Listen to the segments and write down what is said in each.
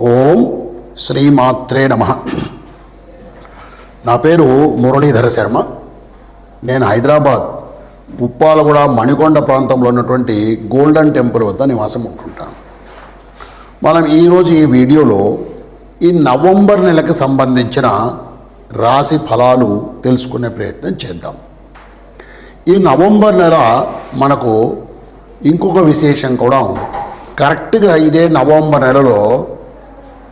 ఓం శ్రీమాత్రే నమ. నా పేరు మురళీధర శర్మ. నేను హైదరాబాద్ ఉప్పాలగూడ మణికొండ ప్రాంతంలో ఉన్నటువంటి గోల్డెన్ టెంపుల్ వద్ద నివాసం ఉంటుంటాను. మనం ఈరోజు ఈ వీడియోలో ఈ నవంబర్ నెలకు సంబంధించిన రాశి ఫలాలు తెలుసుకునే ప్రయత్నం చేద్దాం. ఈ నవంబర్ నెల మనకు ఇంకొక విశేషం కూడా ఉంది. కరెక్ట్గా ఇదే నవంబర్ నెలలో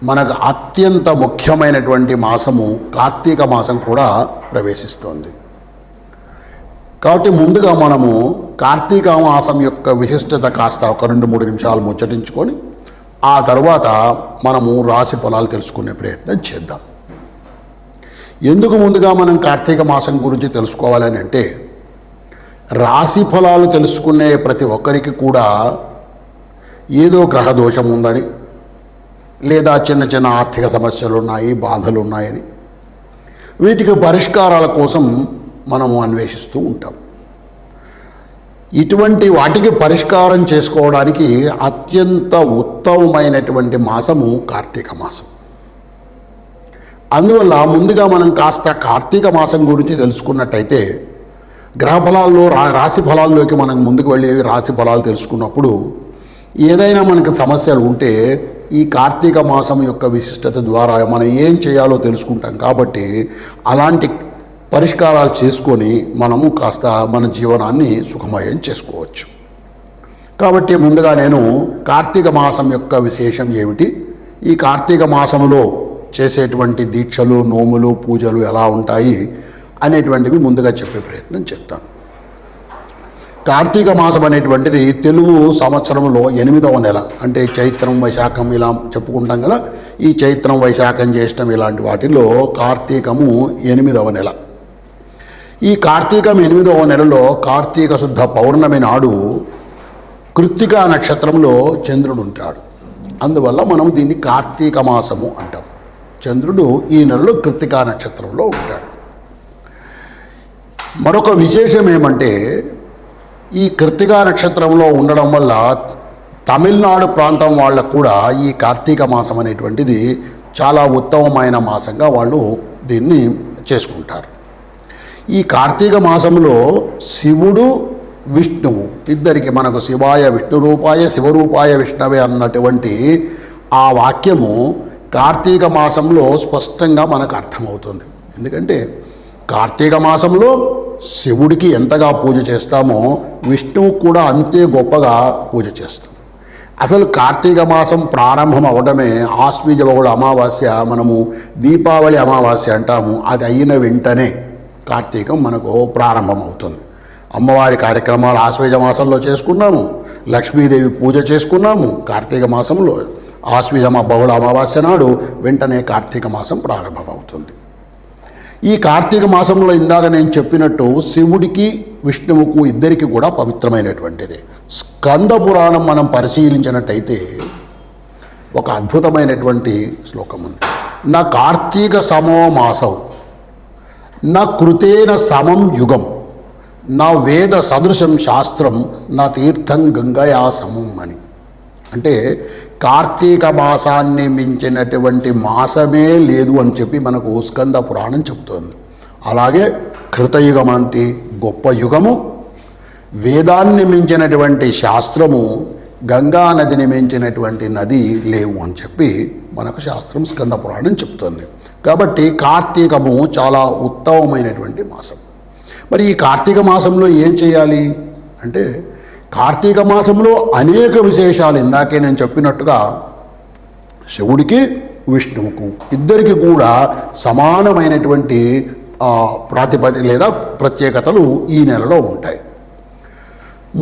మనకు అత్యంత ముఖ్యమైనటువంటి మాసము కార్తీక మాసం కూడా ప్రవేశిస్తోంది. కాబట్టి ముందుగా మనము కార్తీక మాసం యొక్క విశిష్టత కాస్త ఒక రెండు మూడు నిమిషాలు ముచ్చటించుకొని ఆ తర్వాత మనము రాశి ఫలాలు తెలుసుకునే ప్రయత్నం చేద్దాం. ఎందుకు ముందుగా మనం కార్తీక మాసం గురించి తెలుసుకోవాలని అంటే రాశి ఫలాలు తెలుసుకునే ప్రతి ఒక్కరికి కూడా ఏదో గ్రహ దోషం ఉందని లేదా చిన్న చిన్న ఆర్థిక సమస్యలు ఉన్నాయి బాధలు ఉన్నాయని వీటికి పరిష్కారాల కోసం మనము అన్వేషిస్తూ ఉంటాం. ఇటువంటి వాటికి పరిష్కారం చేసుకోవడానికి అత్యంత ఉత్తమమైనటువంటి మాసము కార్తీక మాసం. అందువల్ల ముందుగా మనం కాస్త కార్తీక మాసం గురించి తెలుసుకున్నట్టయితే గ్రహ ఫలాల్లో రా రాశి ఫలాల్లోకి మనం ముందుకు వెళ్ళేవి రాశి ఫలాలు తెలుసుకున్నప్పుడు ఏదైనా మనకు సమస్యలు ఉంటే ఈ కార్తీక మాసం యొక్క విశిష్టత ద్వారా మనం ఏం చేయాలో తెలుసుకుంటాం కాబట్టి అలాంటి పరిష్కారాలు చేసుకొని మనము కాస్త మన జీవనాన్ని సుఖమయం చేసుకోవచ్చు. కాబట్టి ముందుగా నేను కార్తీక మాసం యొక్క విశేషం ఏమిటి? ఈ కార్తీక మాసంలో చేసేటువంటి దీక్షలు నోములు పూజలు ఎలా ఉంటాయి అనేటువంటివి ముందుగా చెప్పే ప్రయత్నం చేస్తాను కార్తీక మాసం అనేటువంటిది తెలుగు సంవత్సరంలో ఎనిమిదవ నెల. అంటే చైత్రం వైశాఖం ఇలా చెప్పుకుంటాం కదా. ఈ చైత్రం వైశాఖం జ్యేష్టం ఇలాంటి వాటిలో కార్తీకము ఎనిమిదవ నెల. ఈ కార్తీకం ఎనిమిదవ నెలలో కార్తీక శుద్ధ పౌర్ణమి నాడు కృత్తికా నక్షత్రంలో చంద్రుడు ఉంటాడు. అందువల్ల మనం దీన్ని కార్తీక మాసము అంటాం. చంద్రుడు ఈ నెలలో కృత్తికా నక్షత్రంలో ఉంటాడు. మరొక విశేషం ఏమంటే ఈ కృతికా నక్షత్రంలో ఉండడం వల్ల తమిళనాడు ప్రాంతం వాళ్ళకు కూడా ఈ కార్తీక మాసం అనేటువంటిది చాలా ఉత్తమమైన మాసంగా వాళ్ళు దీన్ని చేసుకుంటారు. ఈ కార్తీక మాసంలో శివుడు విష్ణువు ఇద్దరికి మనకు శివాయ విష్ణు రూపాయ శివరూపాయ విష్ణవే అన్నటువంటి ఆ వాక్యము కార్తీక మాసంలో స్పష్టంగా మనకు అర్థమవుతుంది. ఎందుకంటే కార్తీక మాసంలో శివుడికి ఎంతగా పూజ చేస్తామో విష్ణువు కూడా అంతే గొప్పగా పూజ చేస్తాం. అసలు కార్తీక మాసం ప్రారంభం అవడమే ఆశ్వీజ బహుళ అమావాస్య మనము దీపావళి అమావాస్య అంటాము. అది అయిన వెంటనే కార్తీకం మనకు ప్రారంభం అవుతుంది. అమ్మవారి కార్యక్రమాలు ఆశ్వీజ మాసంలో చేసుకున్నాము. లక్ష్మీదేవి పూజ చేసుకున్నాము. కార్తీక మాసంలో ఆశ్వీజ బహుళ అమావాస్య నాడు వెంటనే కార్తీక మాసం ప్రారంభమవుతుంది ఈ కార్తీక మాసంలో ఇందాక నేను చెప్పినట్టు శివుడికి విష్ణువుకు ఇద్దరికి కూడా పవిత్రమైనటువంటిది. స్కంద పురాణం మనం పరిశీలించినట్టయితే ఒక అద్భుతమైనటువంటి శ్లోకం ఉంది. నా కార్తీక సమో మాసౌ నా కృతేన సమం యుగం నా వేద సదృశం శాస్త్రం నా తీర్థం గంగయా సమం అని. అంటే కార్తీక మాసాన్ని మించినటువంటి మాసమే లేదు అని చెప్పి మనకు స్కంద పురాణం చెబుతోంది. అలాగే కృతయుగం అంటే గొప్ప యుగము వేదాన్ని మించినటువంటి శాస్త్రము గంగా నదిని మించినటువంటి నది లేవు అని చెప్పి మనకు శాస్త్రం స్కంద పురాణం చెప్తుంది కాబట్టి కార్తీకము చాలా ఉత్తమమైనటువంటి మాసం. మరి ఈ కార్తీక మాసంలో ఏం చేయాలి? అంటే కార్తీక మాసంలో అనేక విశేషాలు ఇందాకే నేను చెప్పినట్టుగా శివుడికి విష్ణువుకు ఇద్దరికి కూడా సమానమైనటువంటి ప్రాతిపది ప్రాతిపదిక లేదా ప్రత్యేకతలు ఈ నెలలో ఉంటాయి.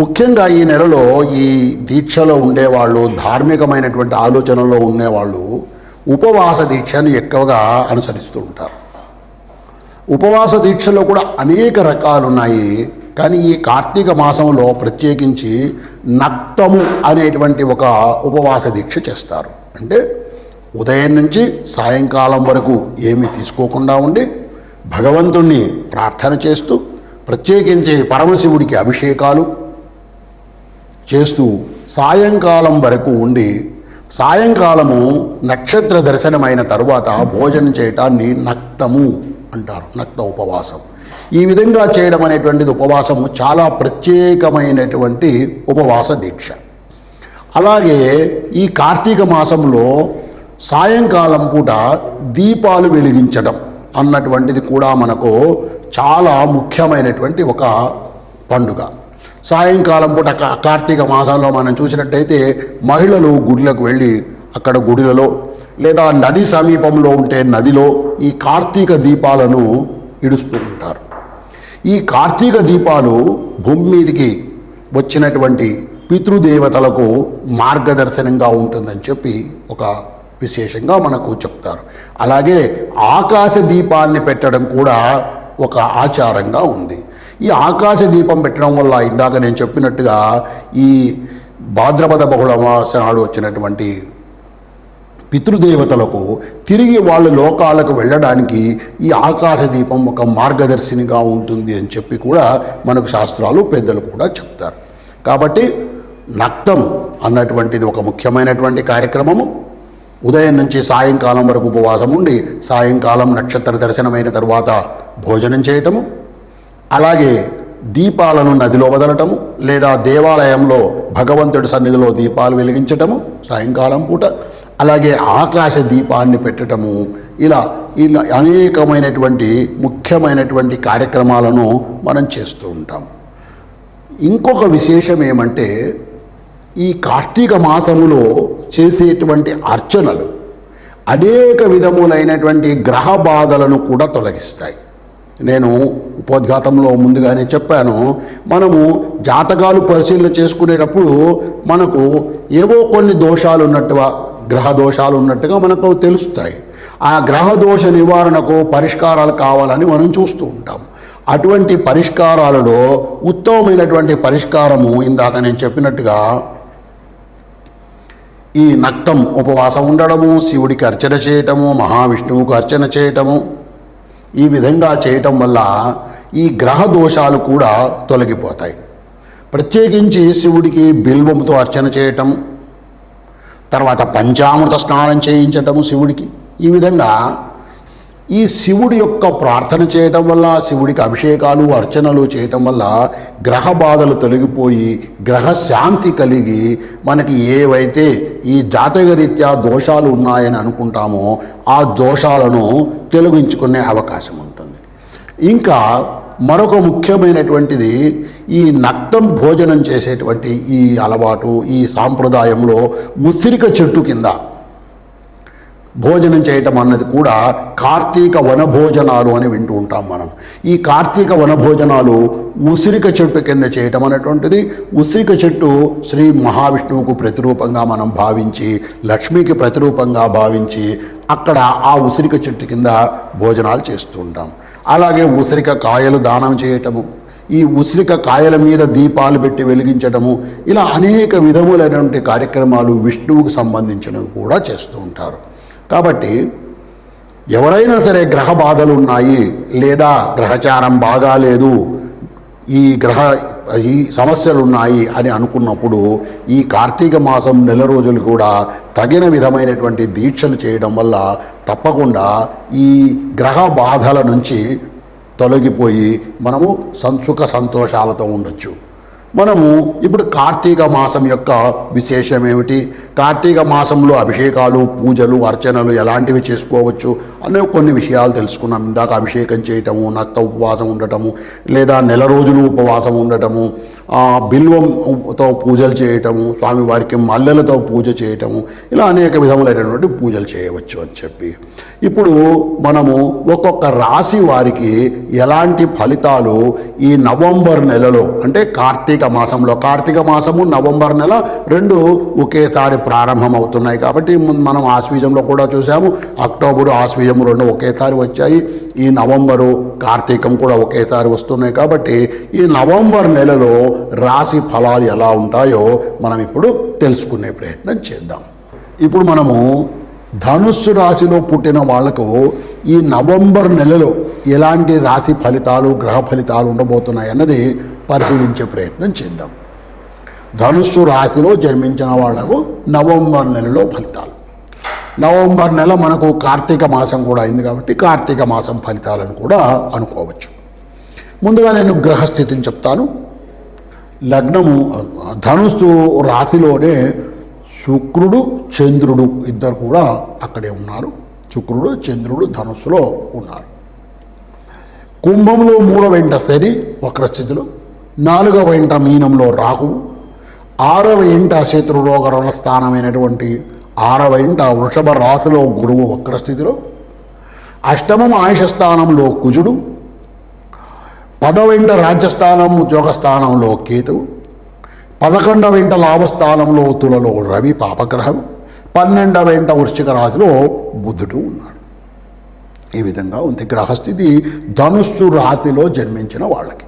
ముఖ్యంగా ఈ నెలలో ఈ దీక్షలో ఉండేవాళ్ళు ధార్మికమైనటువంటి ఆలోచనలో ఉండేవాళ్ళు ఉపవాస దీక్షను ఎక్కువగా అనుసరిస్తూ ఉంటారు. ఉపవాస దీక్షలో కూడా అనేక రకాలు ఉన్నాయి కానీ ఈ కార్తీక మాసంలో ప్రత్యేకించి నక్తము అనేటువంటి ఒక ఉపవాస దీక్ష చేస్తారు. అంటే ఉదయం నుంచి సాయంకాలం వరకు ఏమీ తీసుకోకుండా ఉండి భగవంతుణ్ణి ప్రార్థన చేస్తూ ప్రత్యేకించి పరమశివుడికి అభిషేకాలు చేస్తూ సాయంకాలం వరకు ఉండి సాయంకాలము నక్షత్ర దర్శనమైన తరువాత భోజనం చేయటాన్ని నక్తము అంటారు. నక్త ఉపవాసం. ఈ విధంగా చేయడం అనేటువంటిది ఉపవాసము చాలా ప్రత్యేకమైనటువంటి ఉపవాస దీక్ష. అలాగే ఈ కార్తీక మాసంలో సాయంకాలం పూట దీపాలు వెలిగించడం అన్నటువంటిది కూడా మనకు చాలా ముఖ్యమైనటువంటి ఒక పండుగ. సాయంకాలం పూట కార్తీక మాసంలో మనం చూసినట్టయితే మహిళలు గుడిలకు వెళ్ళి అక్కడ గుడిలలో లేదా నది సమీపంలో ఉంటే నదిలో ఈ కార్తీక దీపాలను ఇడుస్తూ ఉంటారు. ఈ కార్తీక దీపాలు భూమి మీదకి వచ్చినటువంటి పితృదేవతలకు మార్గదర్శనంగా ఉంటుందని చెప్పి ఒక విశేషంగా మనకు చెప్తారు. అలాగే ఆకాశ దీపాన్ని పెట్టడం కూడా ఒక ఆచారంగా ఉంది. ఈ ఆకాశ దీపం పెట్టడం వల్ల ఇందాక నేను చెప్పినట్టుగా ఈ భాద్రపద బహుళ నాడు వచ్చినటువంటి పితృదేవతలకు తిరిగి వాళ్ళ లోకాలకు వెళ్ళడానికి ఈ ఆకాశ దీపం ఒక మార్గదర్శినిగా ఉంటుంది అని చెప్పి కూడా మనకు శాస్త్రాలు పెద్దలు కూడా చెప్తారు. కాబట్టి నక్తం అన్నటువంటిది ఒక ముఖ్యమైనటువంటి కార్యక్రమము. ఉదయం నుంచి సాయంకాలం వరకు ఉపవాసం ఉండి సాయంకాలం నక్షత్ర దర్శనమైన తర్వాత భోజనం చేయటము. అలాగే దీపాలను నదిలో వదలటము లేదా దేవాలయంలో భగవంతుడి సన్నిధిలో దీపాలు వెలిగించటము సాయంకాలం పూట. అలాగే ఆకాశ దీపాన్ని పెట్టడము ఇలా ఇలా అనేకమైనటువంటి ముఖ్యమైనటువంటి కార్యక్రమాలను మనం చేస్తూ ఉంటాం. ఇంకొక విశేషం ఏమంటే ఈ కార్తీక మాసములో చేసేటువంటి అర్చనలు అనేక విధములైనటువంటి గ్రహ బాధలను కూడా తొలగిస్తాయి. నేను ఉపోద్ఘాతంలో ముందుగానే చెప్పాను మనము జాతకాలు పరిశీలన చేసుకునేటప్పుడు మనకు ఏవో కొన్ని దోషాలు ఉన్నట్టుగా గ్రహ దోషాలు ఉన్నట్టుగా మనకు తెలుస్తాయి. ఆ గ్రహ దోష నివారణకు పరిష్కారాలు కావాలని మనం చూస్తూ ఉంటాం. అటువంటి పరిష్కారాలలో ఉత్తమమైనటువంటి పరిష్కారము ఇందాక నేను చెప్పినట్టుగా ఈ నక్తం ఉపవాసం ఉండడము శివుడికి అర్చన చేయటము మహావిష్ణువుకు అర్చన చేయటము ఈ విధంగా చేయటం వల్ల ఈ గ్రహ దోషాలు కూడా తొలగిపోతాయి. ప్రత్యేకించి శివుడికి బిల్వంతో అర్చన చేయటం తర్వాత పంచామృత స్నానం చేయించటము శివుడికి. ఈ విధంగా ఈ శివుడి యొక్క ప్రార్థన చేయటం వల్ల శివుడికి అభిషేకాలు అర్చనలు చేయటం వల్ల గ్రహ బాధలు తొలగిపోయి గ్రహ శాంతి కలిగి మనకి ఏవైతే ఈ జాతకరీత్యా దోషాలు ఉన్నాయని అనుకుంటామో ఆ దోషాలను తొలగించుకునే అవకాశం ఉంటుంది. ఇంకా మరొక ముఖ్యమైనటువంటిది ఈ నక్తం భోజనం చేసేటువంటి ఈ అలవాటు ఈ సాంప్రదాయంలో ఉసిరిక చెట్టు కింద భోజనం చేయటం అన్నది కూడా కార్తీక వనభోజనాలు అని వింటూ ఉంటాం మనం. ఈ కార్తీక వనభోజనాలు ఉసిరిక చెట్టు కింద చేయటం అనేటువంటిది. ఉసిరిక చెట్టు శ్రీ మహావిష్ణువుకు ప్రతిరూపంగా మనం భావించి లక్ష్మికి ప్రతిరూపంగా భావించి అక్కడ ఆ ఉసిరిక చెట్టు కింద భోజనాలు చేస్తూ ఉంటాం. అలాగే ఉసిరిక కాయలు దానం చేయటము ఈ ఉసిరిక కాయల మీద దీపాలు పెట్టి వెలిగించడము ఇలా అనేక విధములైనటువంటి కార్యక్రమాలు విష్ణువుకు సంబంధించినవి కూడా చేస్తూ ఉంటారు. కాబట్టి ఎవరైనా సరే గ్రహ బాధలు ఉన్నాయి లేదా గ్రహచారం బాగాలేదు ఈ గ్రహ ఈ సమస్యలు ఉన్నాయి అని అనుకున్నప్పుడు ఈ కార్తీక మాసం నెల రోజులు కూడా తగిన విధమైనటువంటి దీక్షలు చేయడం వల్ల తప్పకుండా ఈ గ్రహ బాధల నుంచి తొలగిపోయి మనము సంసుఖ సంతోషాలతో ఉండొచ్చు. మనము ఇప్పుడు కార్తీక మాసం యొక్క విశేషం ఏమిటి కార్తీక మాసంలో అభిషేకాలు పూజలు అర్చనలు ఎలాంటివి చేసుకోవచ్చు? అనే కొన్ని విషయాలు తెలుసుకున్నాం. ఇందాక అభిషేకం చేయటము నక్త ఉపవాసం ఉండటము లేదా నెల రోజులు ఉపవాసం ఉండటము బిల్వంతో పూజలు చేయటము స్వామివారికి మల్లెలతో పూజ చేయటము ఇలా అనేక విధములైనటువంటి పూజలు చేయవచ్చు అని చెప్పి. ఇప్పుడు మనము ఒక్కొక్క రాశి వారికి ఎలాంటి ఫలితాలు ఈ నవంబర్ నెలలో అంటే కార్తీక మాసంలో కార్తీక మాసము నవంబర్ నెల రెండు ఒకేసారి ప్రారంభం అవుతున్నాయి కాబట్టి ముందు మనం ఆశ్వీజంలో కూడా చూసాము అక్టోబరు ఆశ్వీజం రెండు ఒకేసారి వచ్చాయి ఈ నవంబరు కార్తీకం కూడా ఒకేసారి వస్తున్నాయి కాబట్టి ఈ నవంబర్ నెలలో రాశి ఫలాలు ఎలా ఉంటాయో మనం ఇప్పుడు తెలుసుకునే ప్రయత్నం చేద్దాం. ఇప్పుడు మనము ధనుస్సు రాశిలో పుట్టిన వాళ్ళకు ఈ నవంబర్ నెలలో ఎలాంటి రాశి ఫలితాలు గ్రహ ఫలితాలు ఉండబోతున్నాయి అన్నది పరిశీలించే ప్రయత్నం చేద్దాం. ధనుస్సు రాశిలో జన్మించిన వాళ్ళకు నవంబర్ నెలలో ఫలితాలు. నవంబర్ నెల మనకు కార్తీక మాసం కూడా అయింది కాబట్టి కార్తీక మాసం ఫలితాలను కూడా అనుకోవచ్చు. ముందుగా నేను గ్రహస్థితిని చెప్తాను. లగ్నము ధనుస్సు రాశిలోనే శుక్రుడు చంద్రుడు ఇద్దరు కూడా అక్కడే ఉన్నారు. శుక్రుడు చంద్రుడు ధనుస్సులో ఉన్నారు. కుంభంలో మూడవ వెంట శని వక్రస్థితిలో. నాలుగవ వెంట మీనంలో రాహువు. ఆరవ ఇంట శత్రు రోగరణ స్థానమైనటువంటి ఆరవ ఇంట వృషభ రాశిలో గురువు వక్రస్థితిలో. అష్టమం ఆయుష స్థానంలో కుజుడు. పదవ ఇంట రాజ్యస్థానం ఉద్యోగస్థానంలో కేతువు పదకొండవ ఇంట లాభస్థానంలో తులలో రవి పాపగ్రహం పన్నెండవ ఇంట వృశ్చిక రాశిలో బుధుడు ఉన్నాడు. ఈ విధంగా ఉంది. గ్రహస్థితి ధనుస్సు రాశిలో జన్మించిన వాళ్ళకి.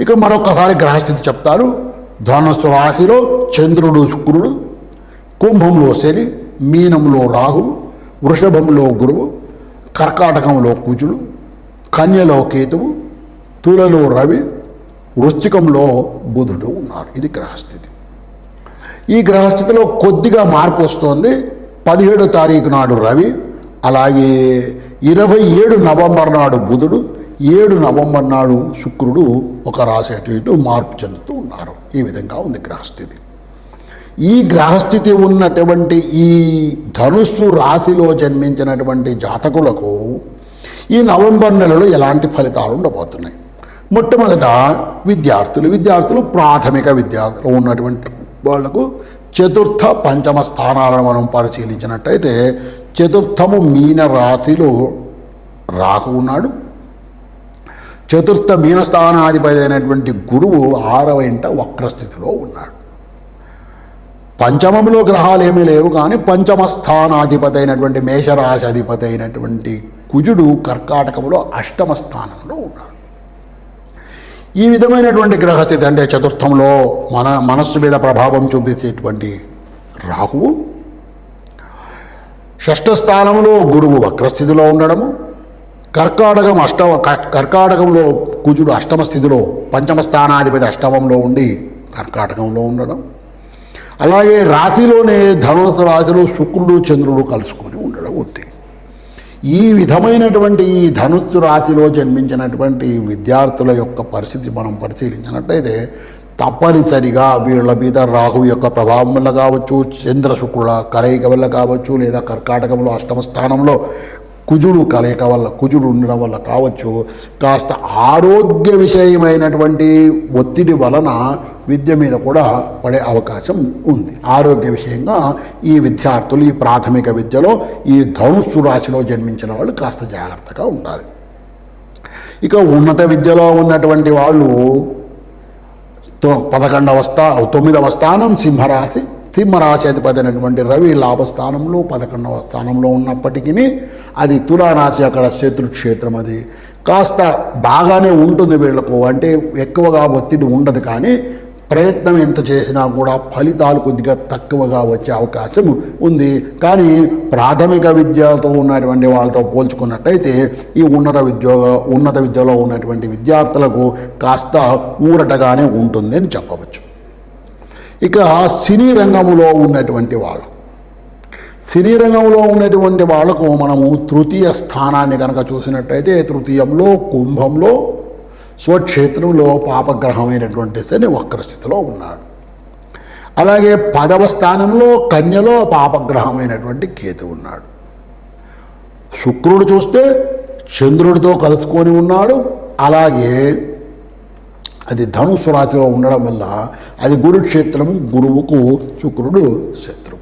ఇక మరొకసారి గ్రహస్థితి చెప్తారు. ధనుస్సు రాశిలో చంద్రుడు శుక్రుడు కుంభంలో శని మీనంలో రాహువు వృషభంలో గురువు కర్కాటకంలో కుజుడు కన్యలో కేతువు తులలో రవి వృశ్చికంలో బుధుడు ఉన్నారు. ఇది గ్రహస్థితి. ఈ గ్రహస్థితిలో కొద్దిగా మార్పు వస్తోంది. పదిహేడో తారీఖు నాడు రవి అలాగే ఇరవై ఏడు నవంబర్ నాడు బుధుడు ఏడు నవంబర్ నాడు శుక్రుడు ఒక రాశి అటు ఇటు మార్పు చెందుతూ ఉన్నారు. ఈ విధంగా ఉంది గ్రహస్థితి. ఈ గ్రహస్థితి ఉన్నటువంటి ఈ ధనుస్సు రాశిలో జన్మించినటువంటి జాతకులకు ఈ నవంబర్ నెలలో ఎలాంటి ఫలితాలు ఉండబోతున్నాయి? మొట్టమొదట విద్యార్థులు విద్యార్థులు ప్రాథమిక విద్యార్థులు ఉన్నటువంటి వాళ్ళకు చతుర్థ పంచమ స్థానాలను మనం పరిశీలించినట్టయితే చతుర్థము మీన రాతిలో రాహు ఉన్నాడు. చతుర్థ మీన స్థానాధిపతి అయినటువంటి గురువు ఆరవ ఇంట వక్రస్థితిలో ఉన్నాడు. పంచమంలో గ్రహాలు ఏమీ లేవు కానీ పంచమ స్థానాధిపతి అయినటువంటి మేషరాశి అధిపతి అయినటువంటి కుజుడు కర్కాటకంలో అష్టమ స్థానంలో ఉన్నాడు. ఈ విధమైనటువంటి గ్రహస్థితి అంటే చతుర్థంలో మన మనస్సు మీద ప్రభావం చూపించేటువంటి రాహువు షష్ఠ స్థానంలో గురువు వక్రస్థితిలో ఉండడము కర్కాటకం అష్టమ కర్కాటకంలో కుజుడు అష్టమ స్థితిలో పంచమ స్థానాధిపతి అష్టమంలో ఉండి కర్కాటకంలో ఉండడం. అలాగే రాశిలోనే ధనుసు రాశిలో శుక్రుడు చంద్రుడు కలుసుకొని ఉండడం ఉంది ఈ విధమైనటువంటి ఈ ధనుస్సు రాశిలో జన్మించినటువంటి విద్యార్థుల యొక్క పరిస్థితి మనం పరిశీలించినట్టయితే తప్పనిసరిగా వీళ్ళ మీద రాహు యొక్క ప్రభావం వల్ల కావచ్చు చంద్ర శుక్రుల కలయిక వల్ల కావచ్చు లేదా కర్కాటకంలో అష్టమ స్థానంలో కుజుడు కలయిక వల్ల కుజుడు ఉండడం వల్ల కావచ్చు కాస్త ఆరోగ్య విషయమైనటువంటి ఒత్తిడి వలన విద్య మీద కూడా పడే అవకాశం ఉంది. ఆరోగ్య విషయంగా ఈ విద్యార్థులు ఈ ప్రాథమిక విద్యలో ఈ ధనుస్సు రాశిలో జన్మించిన వాళ్ళు కాస్త జాగ్రత్తగా ఉండాలి. ఇక ఉన్నత విద్యలో ఉన్నటువంటి వాళ్ళు పదకొండవ స్థా తొమ్మిదవ స్థానం సింహరాశి సింహరాశి అయినటువంటి రవి లాభస్థానంలో పదకొండవ స్థానంలో ఉన్నప్పటికీ అది తులారాశి అక్కడ శత్రుక్షేత్రం అది. కాస్త బాగానే ఉంటుంది వీళ్ళకు అంటే ఎక్కువగా ఒత్తిడి ఉండదు కానీ ప్రయత్నం ఎంత చేసినా కూడా ఫలితాలు కొద్దిగా తక్కువగా వచ్చే అవకాశం ఉంది. కానీ ప్రాథమిక విద్యతో ఉన్నటువంటి వాళ్ళతో పోల్చుకున్నట్టయితే ఈ ఉన్నత విద్య ఉన్నత విద్యలో ఉన్నటువంటి విద్యార్థులకు కాస్త ఊరటగానే ఉంటుంది అని చెప్పవచ్చు. ఇక సినీ రంగంలో ఉన్నటువంటి వాళ్ళు. సినీ రంగంలో ఉన్నటువంటి వాళ్ళకు మనము తృతీయ స్థానాన్ని కనుక చూసినట్టయితే తృతీయంలో కుంభంలో స్వక్షేత్రంలో పాపగ్రహమైనటువంటి శని వక్రస్థితిలో ఉన్నాడు. అలాగే పదవ స్థానంలో కన్యలో పాపగ్రహమైనటువంటి కేతు ఉన్నాడు. శుక్రుడు చూస్తే చంద్రుడితో కలుసుకొని ఉన్నాడు. అలాగే అది ధనుసు రాశిలో ఉండడం వల్ల అది గురుక్షేత్రము గురువుకు శుక్రుడు శత్రువు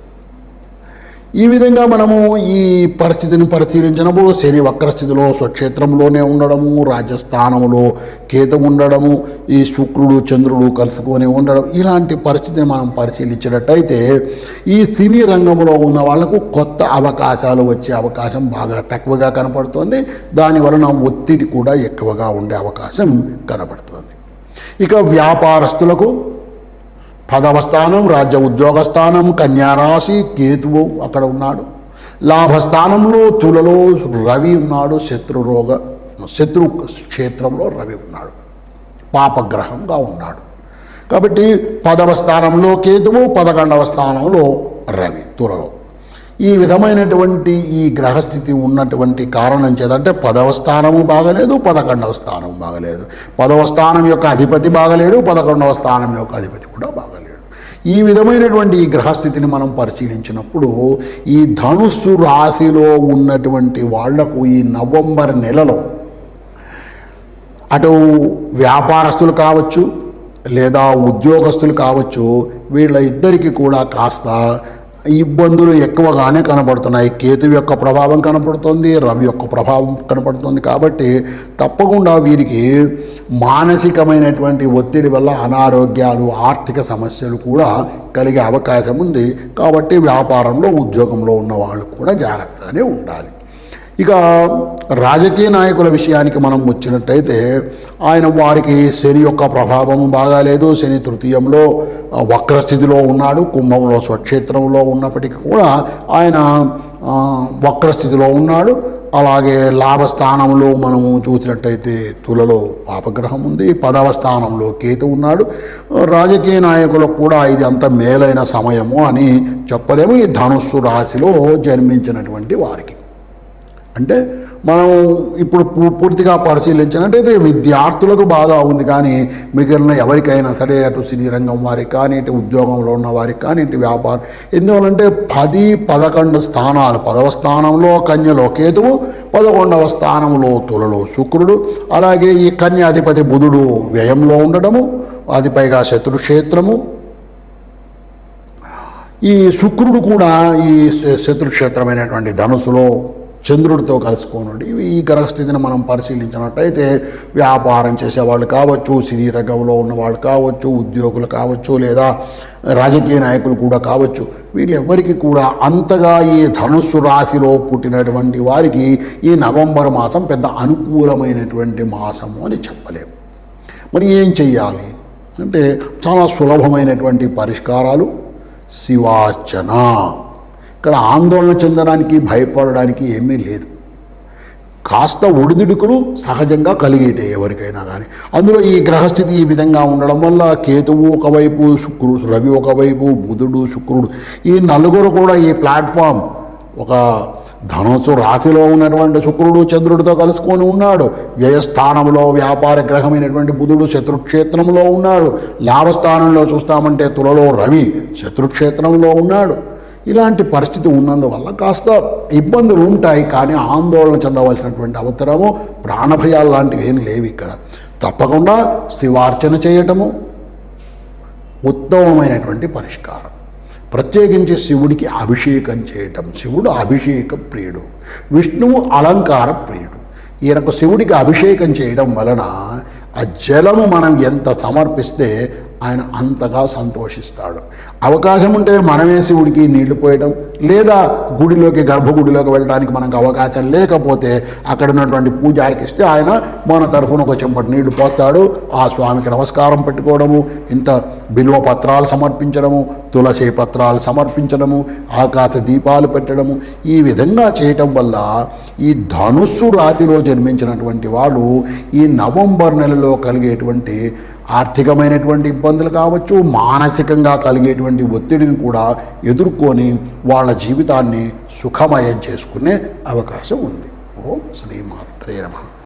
ఈ విధంగా మనము ఈ పరిస్థితిని పరిశీలించినప్పుడు శని వక్రస్థితిలో స్వక్షేత్రంలోనే ఉండడము రాజస్థానములో కేతు ఉండడము ఈ శుక్రుడు చంద్రుడు కలుసుకొని ఉండడం ఇలాంటి పరిస్థితిని మనం పరిశీలించినట్టయితే ఈ సినీ రంగంలో ఉన్న వాళ్ళకు కొత్త అవకాశాలు వచ్చే అవకాశం బాగా తక్కువగా కనపడుతుంది. దాని వలన ఒత్తిడి కూడా ఎక్కువగా ఉండే అవకాశం కనపడుతుంది. ఇక వ్యాపారస్తులకు పదవస్థానం రాజ్య ఉద్యోగ స్థానం కన్యారాశి కేతువు అక్కడ ఉన్నాడు. లాభస్థానంలో తులలో రవి ఉన్నాడు శత్రురోగ శత్రు క్షేత్రంలో రవి ఉన్నాడు. పాపగ్రహంగా ఉన్నాడు. కాబట్టి పదవ స్థానంలో కేతువు పదకొండవ స్థానంలో రవి తులలో. ఈ విధమైనటువంటి ఈ గ్రహస్థితి ఉన్నటువంటి కారణం చేతంటే పదవ స్థానము బాగలేదు పదకొండవ స్థానం బాగలేదు. పదవ స్థానం యొక్క అధిపతి బాగలేడు పదకొండవ స్థానం యొక్క అధిపతి కూడా బాగలేడు. ఈ విధమైనటువంటి ఈ గ్రహస్థితిని మనం పరిశీలించినప్పుడు ఈ ధనుస్సు రాశిలో ఉన్నటువంటి వాళ్ళకు ఈ నవంబర్ నెలలో అటు వ్యాపారస్తులు కావచ్చు లేదా ఉద్యోగస్తులు కావచ్చు వీళ్ళ ఇద్దరికి కూడా కాస్త ఇబ్బందులు ఎక్కువగానే కనబడుతున్నాయి. కేతు యొక్క ప్రభావం కనపడుతుంది రవి యొక్క ప్రభావం కనపడుతుంది కాబట్టి తప్పకుండా వీరికి మానసికమైనటువంటి ఒత్తిడి వల్ల అనారోగ్యాలు ఆర్థిక సమస్యలు కూడా కలిగే అవకాశం ఉంది. కాబట్టి వ్యాపారంలో ఉద్యోగంలో ఉన్న వాళ్ళు కూడా జాగ్రత్తగానే ఉండాలి. ఇక రాజకీయ నాయకుల విషయానికి మనం వచ్చినట్టయితే ఆయన వారికి శని యొక్క ప్రభావం బాగాలేదు. శని తృతీయంలో వక్రస్థితిలో ఉన్నాడు. కుంభంలో స్వక్షేత్రంలో ఉన్నప్పటికీ కూడా ఆయన వక్రస్థితిలో ఉన్నాడు. అలాగే లాభస్థానంలో మనము చూసినట్టయితే తులలో పాపగ్రహం ఉంది. పదవ స్థానంలో కేతు ఉన్నాడు. రాజకీయ నాయకులకు కూడా ఇది అంత మేలైన సమయము అని చెప్పలేము. ఈ ధనుస్సు రాశిలో జన్మించినటువంటి వారికి. అంటే మనం ఇప్పుడు పూ- పూర్తిగా పరిశీలించినట్టయితే విద్యార్థులకు బాగా ఉంది కానీ మిగిలిన ఎవరికైనా సరే అటు సినీ రంగం వారికి కానీ ఇటు ఉద్యోగంలో ఉన్న వారికి కానీ ఇటు వ్యాపారం ఎందువలంటే పది పదకొండు స్థానాలు పదవ స్థానంలో కన్యలో కేతువు పదకొండవ స్థానంలో తులలో శుక్రుడు అలాగే ఈ కన్యాధిపతి బుధుడు వ్యయంలో ఉండడము అది పైగా శత్రుక్షేత్రము. ఈ శుక్రుడు కూడా ఈ శత్రుక్షేత్రమైనటువంటి ధనుసులో చంద్రుడితో కలుసుకోనుండి. ఈ గ్రహస్థితిని మనం పరిశీలించినట్టయితే వ్యాపారం చేసేవాళ్ళు కావచ్చు సినీ రంగంలో ఉన్నవాళ్ళు కావచ్చు ఉద్యోగులు కావచ్చు లేదా రాజకీయ నాయకులు కూడా కావచ్చు. వీళ్ళెవ్వరికి కూడా అంతగా ఈ ధనుస్సు రాశిలో పుట్టినటువంటి వారికి ఈ నవంబర్ మాసం పెద్ద అనుకూలమైనటువంటి మాసము అని చెప్పలేము. మరి ఏం చెయ్యాలి? అంటే చాలా సులభమైనటువంటి పరిష్కారాలు శివార్చన. ఇక్కడ ఆందోళన చెందడానికి భయపడడానికి ఏమీ లేదు. కాస్త ఒడిదుడుకులు సహజంగా కలిగేటే ఎవరికైనా కానీ అందులో ఈ గ్రహస్థితి ఈ విధంగా ఉండడం వల్ల కేతువు ఒకవైపు శుక్రుడు రవి ఒకవైపు బుధుడు శుక్రుడు ఈ నలుగురు కూడా ఈ ప్లాట్ఫామ్ ఒక ధనుసు రాశిలో ఉన్నటువంటి శుక్రుడు చంద్రుడితో కలుసుకొని ఉన్నాడు. వ్యయస్థానంలో వ్యాపార గ్రహమైనటువంటి బుధుడు శత్రుక్షేత్రంలో ఉన్నాడు. లాభస్థానంలో చూస్తామంటే తులలో రవి శత్రుక్షేత్రంలో ఉన్నాడు. ఇలాంటి పరిస్థితి ఉన్నందువల్ల కాస్త ఇబ్బందులు ఉంటాయి కానీ ఆందోళన చెందవలసినటువంటి అవసరము ప్రాణభయాలు లాంటివి ఏం లేవు ఇక్కడ. తప్పకుండా శివార్చన చేయటము ఉత్తమమైనటువంటి పరిష్కారం. ప్రత్యేకించి శివుడికి అభిషేకం చేయటం. శివుడు అభిషేక ప్రియుడు. విష్ణువు అలంకార ప్రియుడు. ఈయనకు శివుడికి అభిషేకం చేయడం వలన ఆ జలము మనం ఎంత సమర్పిస్తే ఆయన అంతగా సంతోషిస్తాడు. అవకాశం ఉంటే మనమే శివుడికి నీళ్ళు పోయడం లేదా గుడిలోకి గర్భగుడిలోకి వెళ్ళడానికి మనకు అవకాశం లేకపోతే అక్కడ ఉన్నటువంటి పూజారికి ఇస్తే ఆయన మన తరఫున ఒక చెంపటి నీళ్ళు పోస్తాడు. ఆ స్వామికి నమస్కారం పెట్టుకోవడము ఇంత బిల్వ పత్రాలు సమర్పించడము తులసి పత్రాలు సమర్పించడము ఆకాశ దీపాలు పెట్టడము ఈ విధంగా చేయటం వల్ల ఈ ధనుస్సు రాతిలో జన్మించినటువంటి వాళ్ళు ఈ నవంబర్ నెలలో కలిగేటువంటి ఆర్థికమైనటువంటి ఇబ్బందులు కావచ్చు మానసికంగా కలిగేటువంటి ఒత్తిడిని కూడా ఎదుర్కొని వాళ్ళ జీవితాన్ని సుఖమయం చేసుకునే అవకాశం ఉంది. ఓం శ్రీమాత్రే నమ.